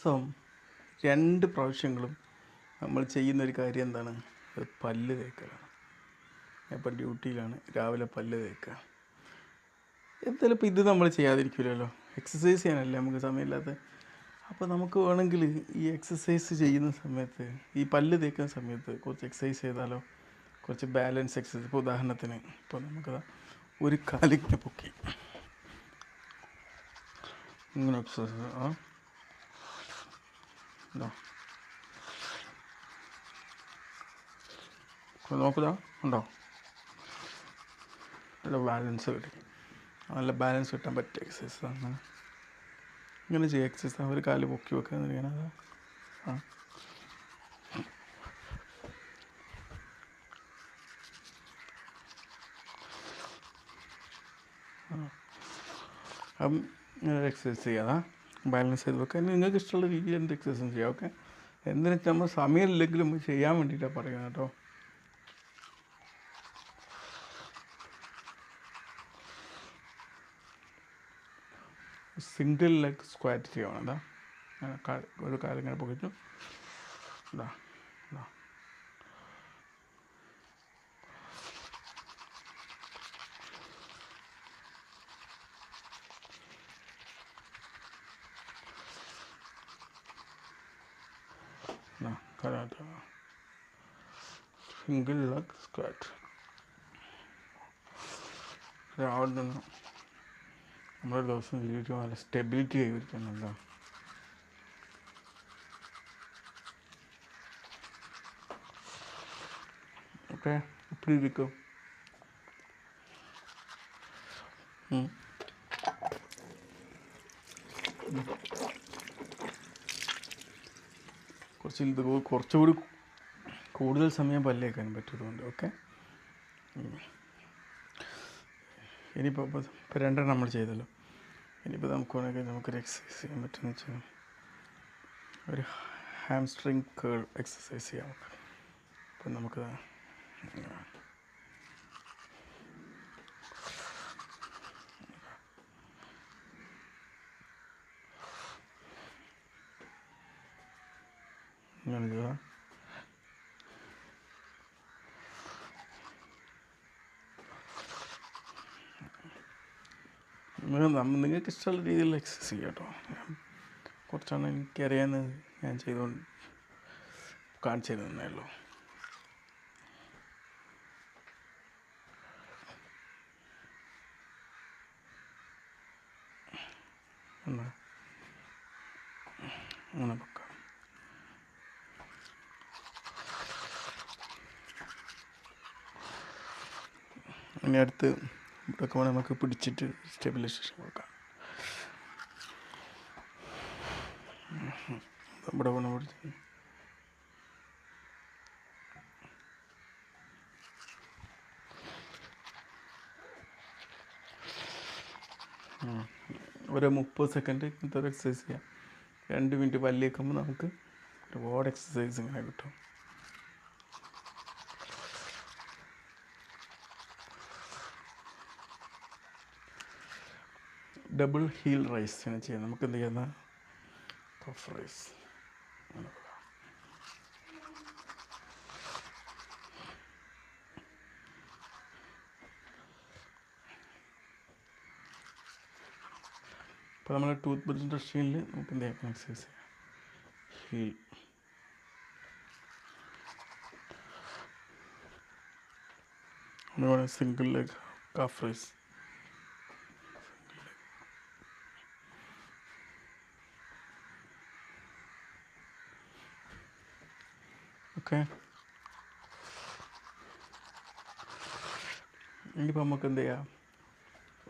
ദിവസം രണ്ട് പ്രാവശ്യങ്ങളും നമ്മൾ ചെയ്യുന്ന ഒരു കാര്യം എന്താണ്? അത് പല്ല് തേക്കലാണ്. ഇപ്പം ഡ്യൂട്ടിയിലാണ്. രാവിലെ പല്ല് തേക്കുക. എന്തായാലും ഇപ്പോൾ ഇത് നമ്മൾ ചെയ്യാതിരിക്കില്ലല്ലോ എക്സസൈസ് ചെയ്യാനല്ലേ നമുക്ക് സമയമില്ലാത്ത അപ്പോൾ നമുക്ക് വേണമെങ്കിൽ ഈ എക്സസൈസ് ചെയ്യുന്ന സമയത്ത് ഈ പല്ല് തേക്കുന്ന സമയത്ത് കുറച്ച് എക്സസൈസ് ചെയ്താലോ? കുറച്ച് ബാലൻസ് എക്സസൈസ് ഇപ്പോൾ ഉദാഹരണത്തിന് ഇപ്പോൾ നമുക്ക് ഒരു കാലിങ്ങനെ പൊക്കി. ഇങ്ങനെ എക്സസൈസ് ആ. ഇതാ നോക്കുതാ ഉണ്ടോ നല്ല ബാലൻസ് കിട്ടി. നല്ല ബാലൻസ് കിട്ടാൻ പറ്റിയ എക്സസൈസ് അങ്ങനെ ഇങ്ങനെ ചെയ്യുക എക്സസൈസ് ഒരു കാൽ പൊക്കി വെക്കുക അതാ ആ. അപ്പം ഇങ്ങനെ എക്സസൈസ് ചെയ്യാതാ ബാലൻസ് ചെയ്ത്. വെക്കുക നിങ്ങൾക്ക് ഇഷ്ടമുള്ള രീതിയിൽ എന്ത് എക്സസൈസും ചെയ്യാം. ഓക്കെ എന്തിനു വെച്ചാൽ നമ്മൾ സമയമില്ലെങ്കിലും ചെയ്യാൻ വേണ്ടിയിട്ടാണ് പറയുന്നത് കേട്ടോ. സിംഗിൾ ലെഗ് സ്ക്വാറ്റ് ചെയ്യണം. എന്താ? ഒരു കാലം ഇങ്ങനെ പൊക്കിച്ചു ഇതാ. no Canada single leg squat അവിടെ നിന്ന് നമ്മുടെ ദിവസം ജീവിതത്തിൽ നല്ല സ്റ്റെബിലിറ്റി കൈവരിക്കുന്നുണ്ടോ ഓക്കെ ഇപ്പിടിയിരിക്കും കുറച്ച് ഇത് കുറച്ചുകൂടി കൂടുതൽ സമയം പല്ലേക്കാൻ പറ്റുന്നുണ്ട് ഓക്കെ ഇനിയിപ്പോൾ ഇപ്പോൾ രണ്ടെണ്ണം നമ്മൾ ചെയ്തല്ലോ. ഇനിയിപ്പോൾ നമുക്ക് വേണമെങ്കിൽ നമുക്കൊരു എക്സസൈസ് ചെയ്യാൻ പറ്റുമെന്ന് വെച്ചാൽ ഒരു ഹാംസ്ട്രിങ് കേൾ എക്സസൈസ് ചെയ്യാം. അപ്പം നമുക്ക് നമ്മ നിങ്ങൾക്ക് ഇഷ്ടമുള്ള രീതിയിൽ എക്സസൈസ് ചെയ്യാട്ടോ. കേട്ടോ കുറച്ചാണ് എനിക്കറിയാവുന്നത് ഞാൻ ചെയ്തുകൊണ്ട് കാണിച്ചു തരുന്നേ ഉള്ളൂ. അങ്ങനെ ഇനി അടുത്ത് ഇവിടെയൊക്കെ വേണം നമുക്ക് പിടിച്ചിട്ട് സ്റ്റെബിലൈസേഷൻ കൊടുക്കാം ഇവിടെ വേണം പിടിച്ച്. ഒരു മുപ്പത് സെക്കൻഡ് ഇങ്ങനത്തെ ഒരു എക്സസൈസ് ചെയ്യാം. രണ്ട് മിനിറ്റ് പല്ലിയേക്കുമ്പോൾ നമുക്ക് ഒരുപാട് എക്സസൈസ് ഇങ്ങനെ കിട്ടും. ഡബിൾ ഹീൽ റൈസ് ഇങ്ങനെ ചെയ്യാം നമുക്ക് എന്ത് ചെയ്യുന്ന കഫ് റൈസ് അപ്പോൾ നമ്മൾ ടൂത്ത് ബ്രഷിന്റെ ഷീലിൽ നമുക്ക് എന്ത് ചെയ്യാം? എക്സസൈസ് ചെയ്യാം. ഹീൽ അതുപോലെ single leg calf raise okay. ഇനിയിപ്പോൾ നമുക്ക് എന്ത് ചെയ്യാം?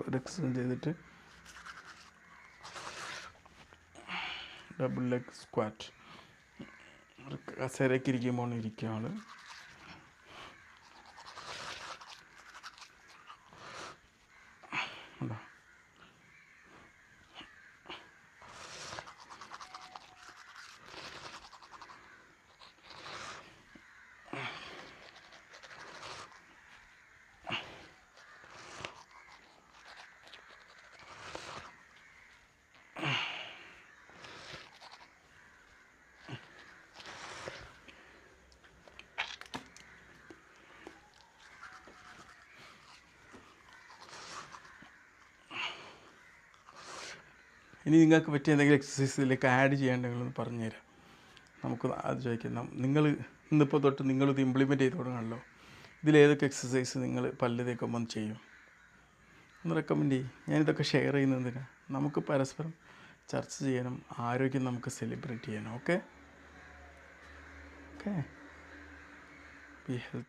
ഒരു എക്സസൈസ് ചെയ്തിട്ട് ഡബിൾ ലെഗ് സ്ക്വാറ്റ് കസേരയ്ക്ക് ഇരിക്കുമ്പോൾ ഇരിക്കുക ഇനി നിങ്ങൾക്ക് പറ്റിയ എന്തെങ്കിലും എക്സസൈസ് ഇതിലേക്ക് ആഡ് പറഞ്ഞു തരാം നമുക്ക് അത് ചോദിക്കാം. നിങ്ങൾ ഇന്നിപ്പോൾ തൊട്ട് നിങ്ങളിത് ഇംപ്ലിമെന്റ് ചെയ്ത് തുടങ്ങണമല്ലോ ഇതിലേതൊക്കെ എക്സസൈസ് നിങ്ങൾ പല്ല് ഒന്ന് ചെയ്യും? ഒന്ന് റെക്കമെൻഡ് ചെയ്യും. ഞാനിതൊക്കെ ഷെയർ ചെയ്യുന്നതിന് നമുക്ക് പരസ്പരം ചർച്ച ചെയ്യാനും ആരോഗ്യം നമുക്ക് സെലിബ്രേറ്റ് ചെയ്യാനും. Okay okay be healthy